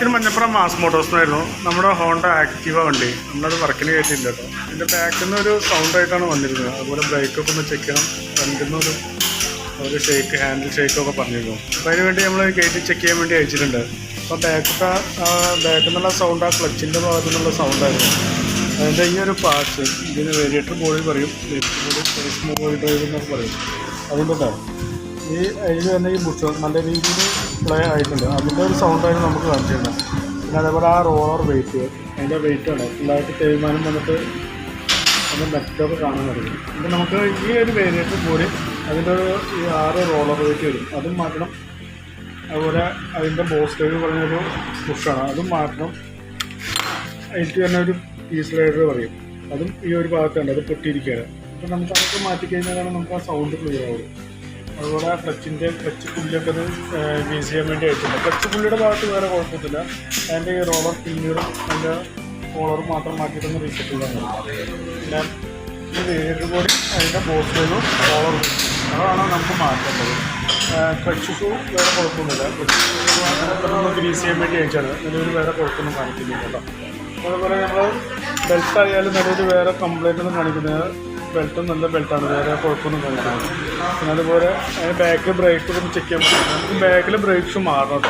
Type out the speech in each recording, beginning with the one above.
ഇത് മഞ്ഞപ്പുറം മാസ് മോട്ടോഴ്സിനായിരുന്നു നമ്മുടെ Honda Activa വണ്ടി. നമ്മളത് വർക്കിന് കയറ്റിയില്ല കേട്ടോ. അതിന്റെ ബാക്കിൽ നിന്ന് ഒരു സൗണ്ട് ആയിട്ടാണ് വന്നിരുന്നത്. അതുപോലെ ബ്രേക്കൊക്കെ ഒന്ന് ചെക്ക് ചെയ്യണം. ഫ്രണ്ടിൽ നിന്നൊരു ഒരു ഷേക്ക് ഹാൻഡിൽ ഷേക്കൊക്കെ പറഞ്ഞിരുന്നു. അപ്പോൾ അതിന് വേണ്ടി നമ്മൾ കയറ്റി ചെക്ക് ചെയ്യാൻ വേണ്ടി അയച്ചിട്ടുണ്ട്. അപ്പോൾ ബാക്കൊക്കെ ബാക്കിൽ നിന്നുള്ള സൗണ്ട് ആ ക്ലച്ചിന്റെ ഭാഗത്തു നിന്നുള്ള സൗണ്ടായിരുന്നു അതിന്റെ ഈ ഒരു പാർട്സ് ഇതിന് വേരിയേറ്റർ ബോഡി പറയും. ബോഡി ഡ്രൈവ് എന്നൊക്കെ പറയും. കേട്ടോ ഈ അതിൽ തന്നെ ഈ ബുഷ് നല്ല രീതിയിൽ പ്ലേ ആയിട്ടുണ്ട്. അതിന്റെ ഒരു സൗണ്ടായിരുന്നു നമുക്ക് കാണിച്ചിരുന്നത്. പിന്നെ അതേപോലെ ആ റോളർ വെയിറ്റ് അതിന്റെ വെയിറ്റ് ആണ്. ഫുള്ളായിട്ട് തേയ്മാനം വന്നിട്ട് അതിന്റെ മെറ്റൊക്കെ കാണാൻ കഴിയും അപ്പം നമുക്ക് ഈ ഒരു വേരിയന്റ് കൂടി അതിന്റെ ഒരു ഈ ആറ് റോളർ വെയിറ്റ് വരും. അതും മാറ്റണം. അതുപോലെ അതിന്റെ ബോസ്റ്റേജ് പറഞ്ഞൊരു പുഷാണ് അതും മാറ്റണം. അതിൽ തന്നെ ഒരു പീസ് റൈഡർ പറയും. അതും ഈ ഒരു ഭാഗത്തുണ്ട് അത് പൊട്ടിയിരിക്കുകയാണ്. അപ്പം നമുക്ക് അതൊക്കെ മാറ്റിക്കഴിഞ്ഞാലാണ് നമുക്ക് ആ സൗണ്ട് ക്ലിയർ ആവും അതുപോലെ ആ ക്ലച്ചിന്റെ ക്ലച്ച് പുല്ലൊക്കെ അത് യൂസ് ചെയ്യാൻ വേണ്ടി ആയിട്ടില്ല ക്ലച്ച് പുല്ലിയുടെ ഭാഗത്ത് വേറെ കുഴപ്പമൊന്നുമില്ല. അതിന്റെ ഈ റോളർ പിന്നീടും അതിന്റെ റോളർ മാത്രം മാറ്റിയിട്ടൊന്ന് റീസെറ്റ് ചെയ്താൽ മതി പിന്നെ ഈ വേരിയർ കൂടി അതിന്റെ ബോട്ടിലും റോളർ അതാണ് നമുക്ക് മാറ്റേണ്ടത്. ക്ലച്ച് ഷൂ വേറെ കുഴപ്പമൊന്നുമില്ല. ക്ലച്ച് ഷൂ ഗ്രീസ് ചെയ്യാൻ വേണ്ടി അയച്ചാണ് നിലവിൽ വേറെ കുഴപ്പമൊന്നും കാണിക്കുന്നില്ല കേട്ടോ. അതുപോലെ നമ്മൾ ബെൽറ്റ് ആയാലും നിലവിൽ വേറെ കംപ്ലൈന്റ് ഒന്നും കാണിക്കുന്നത് ബെൽറ്റ് നല്ല ബെൽറ്റാണ് വേറെ കുഴപ്പമൊന്നും കാണിക്കുന്നത് പിന്നെ അതുപോലെ ബാക്കിൽ ബ്രേക്ക് ഒന്ന് ചെക്ക് ചെയ്യാൻ പറ്റും. നമുക്ക് ബാക്കിൽ ബ്രേക്ക് ഷൂ മാറണം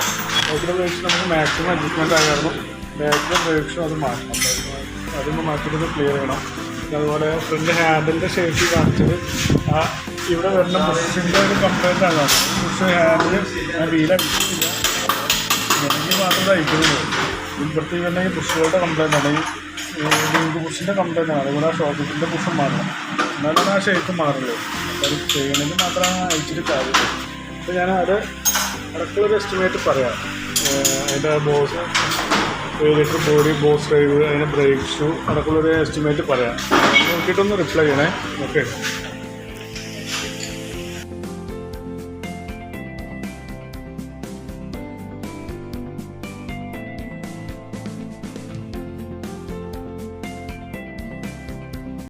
ബാക്കിലെ ബ്രേക്ക് നമുക്ക് മാക്സിമം അഡ്ജസ്റ്റ്മെന്റ് ആയിരുന്നു ബാക്കിലെ ബ്രേക്ക് അത് മാറ്റണം. അതൊന്ന് മാറ്റിയിട്ട് ക്ലിയർ ചെയ്യണം. പിന്നെ അതുപോലെ ഫ്രണ്ട് ഹാൻഡിലിന്റെ ഷേപ്പ് കാണിച്ചത്. ആ ഇവിടെ വരുന്ന ബുഷിന്റെ ഒരു കംപ്ലൈന്റ് ആണ്. ബുഷ് ഹാൻഡിൽ ഞാൻ വീല എനിക്ക് മാത്രമേ അയക്കുന്നുള്ളൂ ഇപ്പോഴത്തേക്ക് തന്നെ ഈ ബുഷുകളുടെ കംപ്ലൈന്റ് ആണ്. ബുഷിന്റെ കംപ്ലൈന്റ് ആണ്. അതുപോലെ ആ ഷോപ്പിന്റെ ബുഷും മാറണം എന്നാലാണ് ആ ഷേപ്പ് മാറുള്ളൂ അപ്പോൾ ചെയ്യണമെങ്കിൽ മാത്രമാണ് അയച്ചിട്ട് കാര്യമുള്ളൂ. അപ്പോൾ ഞാൻ അത് അടക്കളൊരു എസ്റ്റിമേറ്റ് പറയാം. അതിന്റെ ബോസ് ഏതൊക്കെ ബോഡി ബോസ് ഡ്രൈവ് അതിന്റെ ബ്രേക്ക് ഷൂ അടക്കമുള്ളൊരു എസ്റ്റിമേറ്റ് പറയാം. നോക്കിയിട്ടൊന്ന് റിപ്ലൈ ചെയ്യണേ. ഓക്കെ